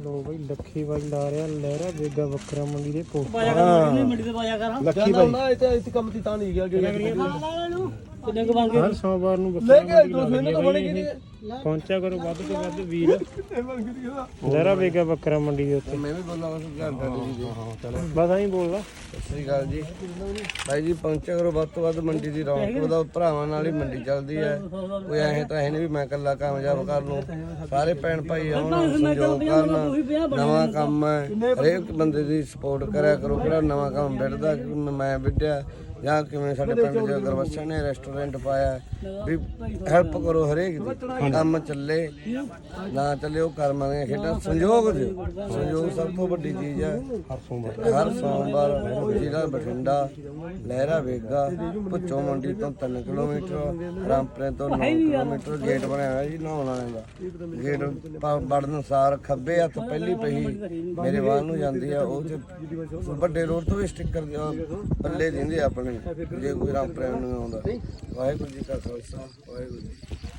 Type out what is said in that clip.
ਲੋ ਬਈ ਲੱਖੀ ਬਾਈ ਲਾ ਰਿਹਾ ਲਹਿਰਾ ਬੇਗਾ ਬੱਕਰਾ ਮੰਡੀ ਦੇ ਪੋਸਟ। ਕਰ ਮੰਡੀ ਤੇ ਕਰ ਲੱਖੀ ਬਾਈ। ਨਾ ਇੱਥੇ ਇੱਥੇ ਕੰਮ ਤੀ ਤਾਂ ਨਹੀਂ ਗਿਆ ਕਿੰਨੇ ਕੁ ਬਣ ਗਏ ਹਰ ਸੋਮਵਾਰ ਨੂੰ ਲੈ ਬੱਕਰਾ ਕੇ ਮੰਡੀ ਦੋ ਸਵੇਰ ਤਾਂ ਬਣੇ ਕਿ ਨਹੀਂ ਪਹੁੰਚਿਆ ਕਰੋ ਵੱਧ ਤੋਂ ਵੱਧ ਵੀਰ। ਲਹਿਰਾ ਬੇਗਾ ਬੱਕਰਾ ਮੰਡੀ ਦੇ ਉੱਤੇ। ਮੈਂ ਵੀ ਬੋਲਾਂ ਬਸ ਘੰਟਾ ਜੀ। ਹਾਂ ਚਲੋ। ਬਸ ਐਂ ਬੋਲਦਾ। ਸਤਿ ਸ੍ਰੀ ਅਕਾਲ ਜੀ। ਭਾਈ ਜੀ ਪਹੁੰਚਿਆ ਕਰੋ ਵੱਧ ਤੋਂ ਵੱਧ ਮੰਡੀ ਦੀ ਰੌਣਕ। ਵਧਾਓ ਭਰਾਵਾਂ ਨਾਲ ਹੀ ਮੰਡੀ ਚੱਲਦੀ ਹੈ। ਕੋਈ ਐਂ ਤਾਂ ਹੈ ਨਹੀਂ ਵੀ ਮੈਂ ਇਕੱਲਾ ਕਾਮਯਾਬ ਕਰ ਲੂੰ। ਸਾਰੇ ਭੈਣ ਭਾਈ ਆਉਣ ਸੰਯੋਗ ਕਰਨ। ਨਵਾਂ ਕੰਮ ਹੈ। ਹਰੇਕ ਬੰਦੇ ਦੀ ਸਪੋਰਟ ਕਰਿਆ ਕਰੋ। ਕਿਹੜਾ ਨਵਾਂ ਕੰਮ ਵਿੱਢਦਾ ਮੈਂ ਵਿੱਢਿਆ। ਜਾਂ ਕਿਵੇਂ ਸਾਡੇ ਪਿੰਡ ਦੇ ਗਰਵੱਛਾ ਨੇ ਰੈਸਟੋਰੈਂਟ ਪਾਇਆ ਵੀ ਹੈਲਪ ਕਰੋ ਹਰੇਕ ਦੀ ਕੰਮ ਚੱਲੇ ਨਾ ਚੱਲੇ ਉਹ ਕਰਮਾਂ ਖੇਡਾਂ। ਸੰਯੋਗ ਦਿਓ। ਸੰਯੋਗ ਸਭ ਤੋਂ ਵੱਡੀ ਚੀਜ਼ ਹੈ। ਹਰ ਸੋਮਵਾਰ। ਹਰ ਸੋਮਵਾਰ ਜ਼ਿਲ੍ਹਾ ਬਠਿੰਡਾ ਲਹਿਰਾ ਵੇਗਾ ਭੁੱਚੋ ਮੰਡੀ ਤੋਂ 3 ਕਿਲੋਮੀਟਰ ਰਾਮਪੁਰੇ ਤੋਂ 9 ਕਿਲੋਮੀਟਰ ਗੇਟ ਬਣਿਆ ਹੋਇਆ ਜੀ ਨਹਾਉਣ ਵਾਲਿਆਂ ਦਾ। ਗੇਟ ਪ- ਵੜਨ ਸਾਰ ਖੱਬੇ ਹੱਥ ਪਹਿਲੀ ਪਹੀ ਮੇਰੇ ਵਾਲ ਨੂੰ ਜਾਂਦੀ ਆ ਉਹ ਚ ਵੱਡੇ ਰੋਡ ਤੋਂ ਵੀ ਸਟicker ਪੱਲੇ ਦਿੰਦੇ ਆਪਣੇ ਜੇ ਕੋਈ ਰਾਮਪੁਰੇ ਨੂੰ ਆਉਂਦਾ। ਵਾਹਿਗੁਰੂ ਜੀ ਕਾ ਖਾਲਸਾ ਵਾਹਿਗੁਰੂ ਜੀ